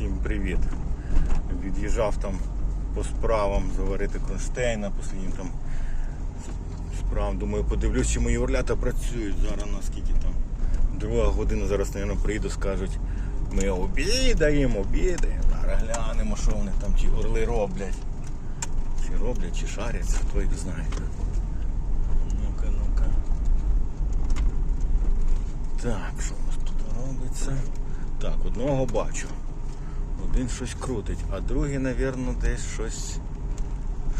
Всім привіт. Від'їжджав там по справам заварити кронштейна, по своїм там справам. Думаю, подивлюсь, чи мої орлята працюють. Зараз наскільки там. Друга година, зараз, мабуть, приїду, скажуть, ми обідаємо, обідаємо. Зараз глянемо, що вони там ті орли роблять. Чи роблять, чи шаряться, хто їх знає. Ну-ка, ну-ка. Так, що у нас тут робиться? Так, одного бачу. Один щось крутить, а другий, мабуть, десь щось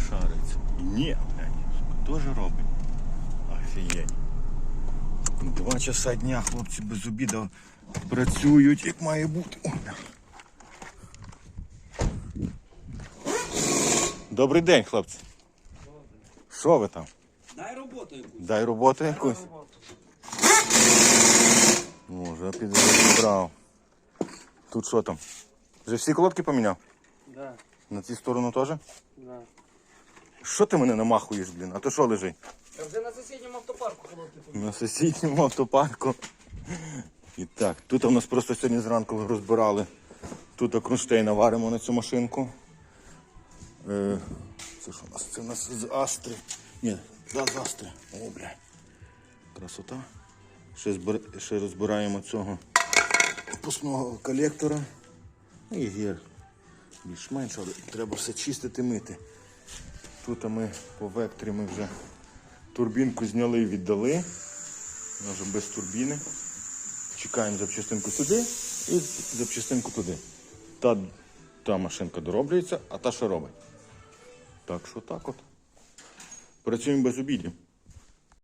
шариться. Ні, глянь, теж робить. Офігеть. Два часа дня хлопці без обіду працюють, як має бути. Добрий день, хлопці. Що ви там? Дай роботу якусь. Дай роботу якусь. О, вже підібрав. Тут що там? Вже всі колодки поміняв? Да, На цю сторону теж? да. Що ти мене намахуєш, блін? А то що лежить? Я вже на сусідньому автопарку колодки На сусідньому автопарку. І так, тут у нас просто сьогодні зранку розбирали. Тут кронштейна варимо на цю машинку. Е, це що у нас? Це у нас з Астри. Ні, да, з Астри. О, бля. Красота. Ще, збир... ще розбираємо цього пусного колектора. І гір. Більш-менш, але треба все чистити, мити. Тут ми по векторі ми вже турбінку зняли і віддали. Вона без турбіни. Чекаємо запчастинку сюди і запчастинку туди. Та, та машинка дороблюється, а та що робить. Так що так от. Працюємо без обідів.